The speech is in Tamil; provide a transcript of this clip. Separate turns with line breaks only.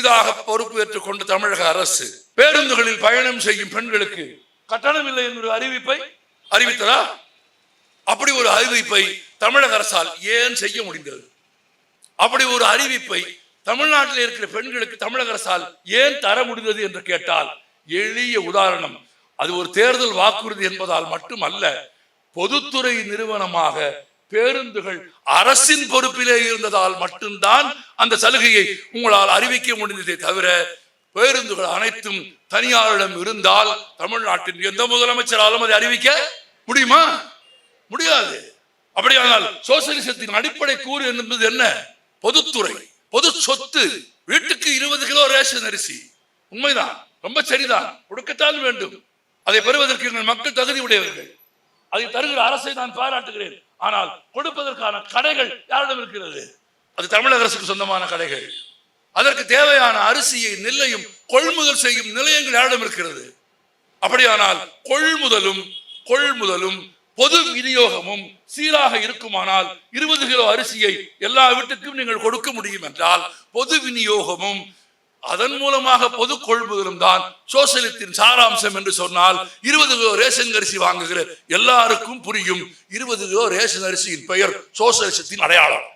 புதிதாக பொறுப்பேற்றுக் கொண்ட தமிழக அரசு பேருந்துகளில் பயணம் செய்யும் பெண்களுக்கு கட்டணம் இல்லை என்ற அறிவிப்பை அறிவித்ததா? அப்படி ஒரு அறிவிப்பை தமிழக அரசால் ஏன் செய்ய முடிந்தது? அப்படி ஒரு அறிவிப்பை தமிழ்நாட்டில் இருக்கிற பெண்களுக்கு தமிழக அரசால் ஏன் தர முடிந்தது என்று கேட்டால் எளிய உதாரணம் அது ஒரு தேர்தல் வாக்குறுதி என்பதால் மட்டுமல்ல பொதுத்துறை நிறுவனமாக பேருந்துகள் அரசின் பொறுப்பிலே இருந்ததால் மட்டும்தான் அந்த சலுகையை உங்களால் அறிவிக்க முடிந்ததே தவிர பேருந்துகள் அனைத்தும் தனியாரிடம் இருந்தால் தமிழ்நாட்டின் எந்த முதலமைச்சராலும் அதை அறிவிக்க முடியுமா? முடியாது. அப்படியானால் சோசியலிசத்தின் அடிப்படை கூறு என்பது என்ன? பொதுத்துறை. பொது சொத்து. வீட்டுக்கு இருபது கிலோ ரேஷன் அரிசி. உண்மைதான். ரொம்ப சரிதான். கொடுக்கத்தான் வேண்டும். அதை பெறுவதற்கு எங்கள் மக்கள் தகுதி உடையவர்கள். அதை தருகிற அரசை நான் பாராட்டுகிறேன். ஆனால் கொடுப்பதற்கான கடைகள் யாரிடம் இருக்கிறது? அது தமிழக அரசுக்கு சொந்தமான கடைகள். அதற்கு தேவையான அரிசியை நெல்லையும் கொள்முதல் செய்யும் நிலையங்கள் யாரிடம் இருக்கிறது? அப்படியானால் கொள்முதலும் கொள்முதலும் பொது விநியோகமும் சீராக இருக்குமானால் இருபது கிலோ அரிசியை எல்லா வீட்டுக்கும் நீங்கள் கொடுக்க முடியும் என்றால் பொது விநியோகமும் அதன் மூலமாக பொது கொள்முதலும் தான் சோசலித்தின் சாராம்சம் என்று சொன்னால் இருபது கிலோ ரேஷன் அரிசி வாங்குகிற எல்லாருக்கும் புரியும். இருபது கிலோ ரேஷன் அரிசியின் பெயர் சோசலிசத்தின் அடையாளம்.